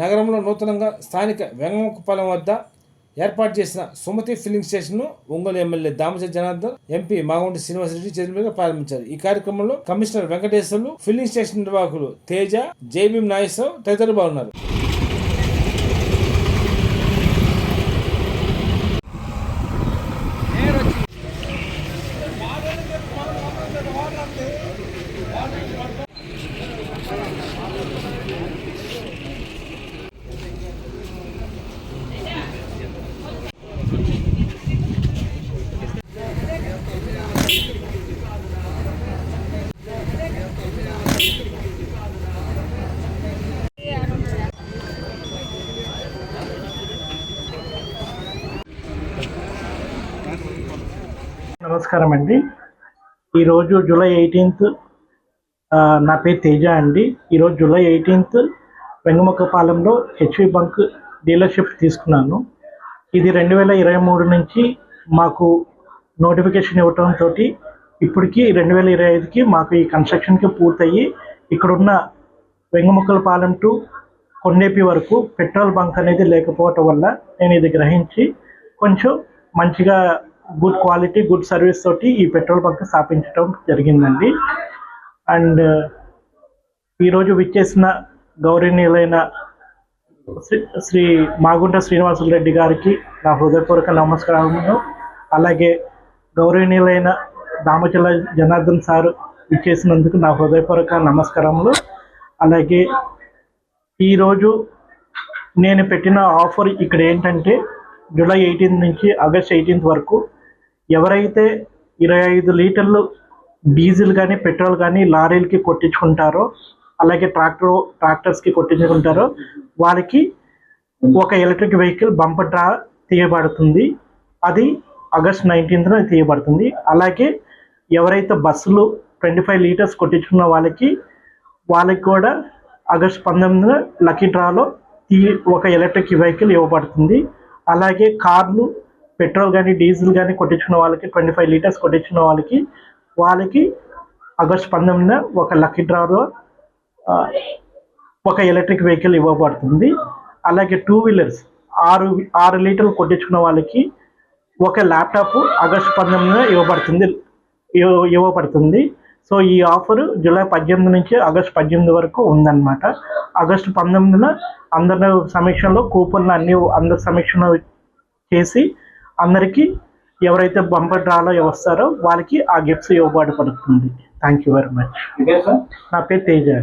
నగరంలో నూతనంగా స్థానిక వెంగముక్కపాలెం వద్ద ఏర్పాటు చేసిన సుమతి ఫిల్లింగ్ స్టేషన్ను ఒంగోలు ఎమ్మెల్యే దామచర్ జనార్దన్ ఎంపీ మాగుంటి శ్రీనివాసరెడ్డి చేతుల మీదుగా ప్రారంభించారు. ఈ కార్యక్రమంలో కమిషనర్ వెంకటేశ్వర్లు ఫిల్లింగ్ స్టేషన్ నిర్వాహకులు తేజ జైబీం నాగేశ్వరరావు తదితరులు బాగున్నారు. నమస్కారం అండి. ఈరోజు జూలై ఎయిటీన్త్ నా పేరు తేజ అండి. ఈరోజు జూలై ఎయిటీన్త్ వెంగమొక్కపాలెంలో హెచ్వి బంక్ డీలర్షిప్ తీసుకున్నాను. ఇది రెండు వేల ఇరవై మూడు నుంచి మాకు నోటిఫికేషన్ ఇవ్వటంతో ఇప్పటికి రెండు వేల ఇరవై ఐదుకి మాకు ఈ కన్స్ట్రక్షన్కి పూర్తయ్యి ఇక్కడున్న వెంగముక్కలపాలెం టు కొండేపి వరకు పెట్రోల్ బంక్ అనేది లేకపోవటం వల్ల నేను ఇది గ్రహించి కొంచెం మంచిగా గుడ్ క్వాలిటీ గుడ్ సర్వీస్ తోటి ఈ పెట్రోల్ బంక్ స్థాపించడం జరిగిందండి. అండ్ uh, ఈరోజు విచ్చేసిన గౌరవనీయులైన శ్రీ శ్రీ మాగుంట శ్రీనివాసులు రెడ్డి గారికి నా హృదయపూర్వక నమస్కారములు. అలాగే గౌరవనీయులైన దామచల జనార్దన్ సారు ఇచ్చేసినందుకు నా హృదయపూర్వక నమస్కారములు. అలాగే ఈరోజు నేను పెట్టిన ఆఫర్ ఇక్కడ ఏంటంటే జూలై ఎయిటీన్త్ నుంచి ఆగస్ట్ ఎయిటీన్త్ వరకు ఎవరైతే ఇరవై ఐదు లీటర్లు డీజిల్ కానీ పెట్రోల్ కానీ లారీలకి కొట్టించుకుంటారో అలాగే ట్రాక్టర్ ట్రాక్టర్స్కి కొట్టించుకుంటారో వాళ్ళకి ఒక ఎలక్ట్రిక్ వెహికల్ బంపర్ డ్రా తీయబడుతుంది. అది ఆగస్ట్ నైన్టీన్త్న తీయబడుతుంది. అలాగే ఎవరైతే బస్సులు ట్వంటీ ఫైవ్ లీటర్స్ కొట్టించుకున్న వాళ్ళకి వాళ్ళకి కూడా ఆగస్ట్ పంతొమ్మిదిన లక్కీ డ్రాలో ఈ ఒక ఎలక్ట్రిక్ వెహికల్ ఇవ్వబడుతుంది. అలాగే కార్లు పెట్రోల్ కానీ డీజిల్ కానీ కొట్టించుకున్న వాళ్ళకి ట్వంటీ ఫైవ్ లీటర్స్ కొట్టించుకున్న వాళ్ళకి వాళ్ళకి ఆగస్ట్ పంతొమ్మిదిన ఒక లక్కీ డ్రాలో ఒక ఎలక్ట్రిక్ వెహికల్ ఇవ్వబడుతుంది. అలాగే టూ వీలర్స్ ఆరు ఆరు లీటర్లు కొట్టించుకున్న వాళ్ళకి ఒక ల్యాప్టాప్ ఆగస్ట్ పంతొమ్మిదిన ఇవ్వబడుతుంది ఇవ్వబడుతుంది. సో ఈ ఆఫర్ జూలై పద్దెనిమిది నుంచి ఆగస్ట్ పద్దెనిమిది వరకు ఉందన్నమాట. ఆగస్టు పంతొమ్మిదిన అందరి సమీక్షలో కూపన్లు అన్ని అందరి సమీక్షలో చేసి అందరికీ ఎవరైతే బంపర్ డ్రాలో వస్తారో వాళ్ళకి ఆ గిఫ్ట్స్ ఇవ్వబడబడుతుంది థ్యాంక్ యూ వెరీ మచ్ నా పేరు తేజ